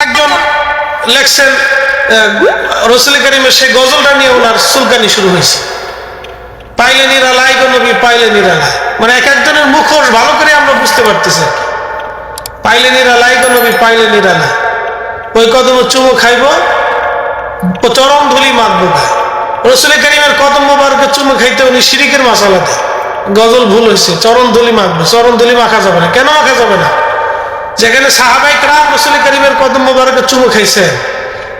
একজন লেখছেন রসুল করিমের সেই গজলটা নিয়ে ওনার সুলকানি শুরু হয়েছে। পাইলে নিরালাই গো নবী পাইলে নিরালাই মানে এক একজনের মুখোশ ভালো করে আমরা বুঝতে পারতেছি আর কি। পাইলে গো নবী পাইলে নিরালাই ওই কদম খাইব চরম ধুলি মাখবো গায়ে রসুল করিমের কদম মোবারকে চুমো খাইতে উনি শিরিকের মশালা দেয় গজল ভুল হয়েছে চরণ ধুলি মাখবে চরণ ধুলি মাখা যাবে না। কেন মাখা যাবে না? যেখানে সাহাবাই রাম রসুল করিমের কদম মোবারকের চুমু খাইছে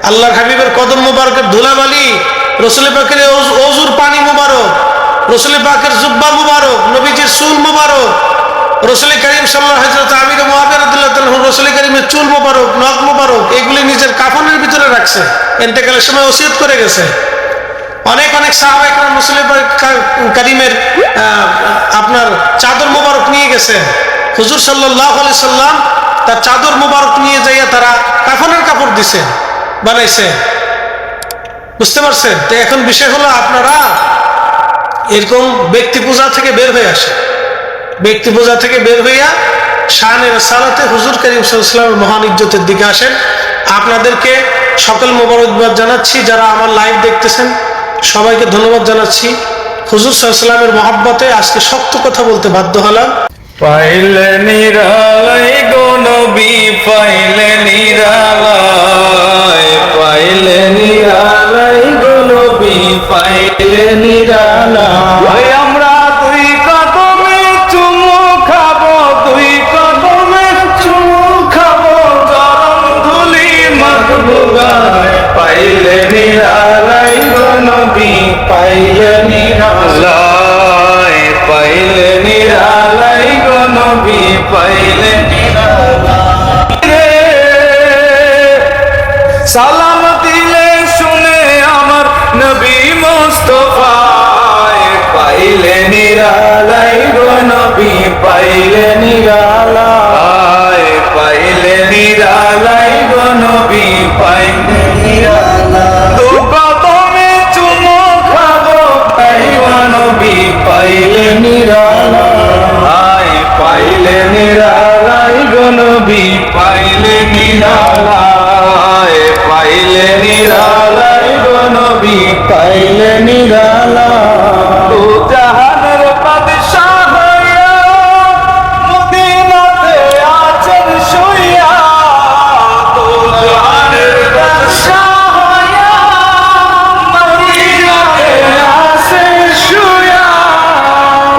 আল্লাহর হাবিবের কদম মোবারকের ধুলাবালি রসুল ওজ- অজুর পানি মোবারক রসুল পাকের জুব্বা মুবারক, নবীজির চুল মুবারক রসুল করিম সাল্লাহ হজরত আমির মহাবিরদুল্লাহ রসুল করিমের চুল মোবারক, নখ মোবারক, এগুলি নিজের কাফনের ভিতরে রাখছে। এন্তেকালের সময় ওসিয়ত করে গেছে। অনেক অনেক সাহাবাই মুসলিম করিমের আপনার চাদর মোবারক নিয়ে গেছেন হুজুর সাল্লাহ আলি সাল্লাম তার চাদর মোবারক নিয়ে যাইয়া তারা কাফনের কাপড় দিছে, বানাইছে। বুঝতে পারছেন? তো এখন বিষয় হলো আপনারা এরকম ব্যক্তি পূজা থেকে বের হয়ে আসে ব্যক্তি পূজা থেকে বের হইয়া শাহানের সালাতে হুজুর করিম সাল্লামের মহান ইজ্জতের দিকে আসেন। আপনাদেরকে সকল মোবারকবাদ জানাচ্ছি, যারা আমার লাইভ দেখতেছেন, সবাইকে ধন্যবাদ জানাচ্ছি। হুজুর সাল্লামের মহাব্বতে আজকে শক্ত কথা বলতে বাধ্য হলাম। পাইলে নিরালাই গো নবী, পাইলে নিরালাই পাইলে নিরালাই গো নবী, পাইলে নিরালাই আমরা দুই কদমে চুমু খাব, দুই কদমে চুমু খাব, গরম ধুলি মাখবো গায়। পাইলে নিরালাই গো নবী, পাইলে পাইলে সালাম দিলে শুনে আমার নবী মোস্তফায় পাইলে নিরালাই নবী, পাইলে নিরালাই পাইলে নিরালাই নবী পাইলে নবী পাইলে নিরালাই তো জাহানের বাদশাহ মদিনাতে আছেন শুইয়া। তো জাহানের বাদশাহ মদিনাতে আছেন শুইয়া।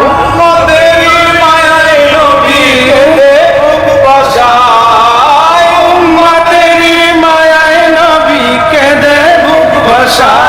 উম্মতেরই মায়ায় নবী এলে ভাষায় উম্মতেরই মায়ায় নবী কেঁদে বুক ভাষায়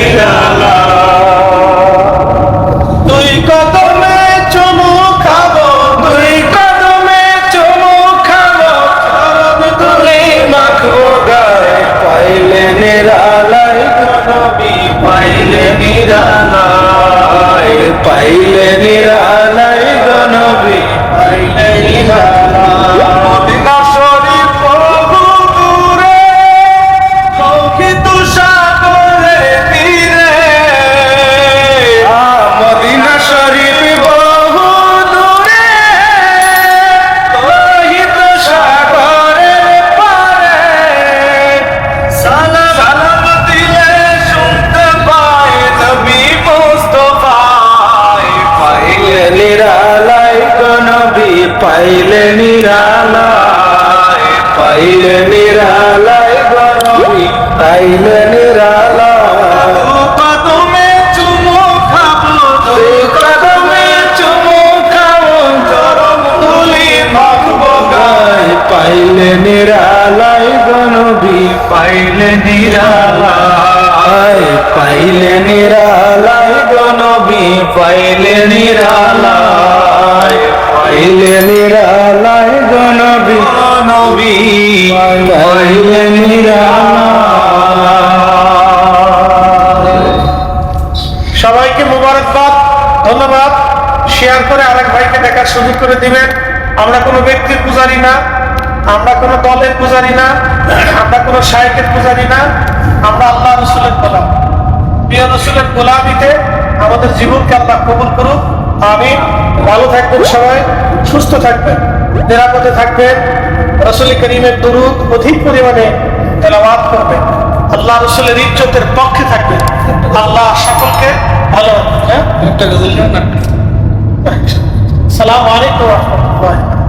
পাইলে নিরালাই গো নবী পাইলে নিরালাই কদমে চুমু খাব দুই কদমে চুমু খাব চরম তুলি মাখবো গায়। পাইলে নিরালাই গো নবী পাইলে নিরালাই পাইলে নিরালাই গো নবী পাইলে নিরালাই পাইলে নিরালাই গো নবী নবী সবাইকে মোবারকবাদ, ধন্যবাদ। শেয়ার করে আরেক ভাইকে দেখার সুযোগ করে দিবেন। আমরা কোনো ব্যক্তির পূজারি না, আমরা কোনো দলের পূজারি না, আমরা কোনো শায়কের পূজারি না, আমরা আল্লাহ রসুলের গোলাম। প্রিয় রসুলের গোলামিতে আমাদের জীবনকে আল্লাহ কবুল করুক। আমি ভালো থাকবেন সবাই, সুস্থ থাকবেন, নিরাপদে থাকবেন। রসুল করিমের দরুদ অধিক পরিমাণে তেলাবাদ করবে। আল্লাহ রসুলের ইজ্জতের পক্ষে থাকবে। আল্লাহ সকলকে ভালো হ্যাঁ? সালাম আলাইকুম রহমতুল্লাহ।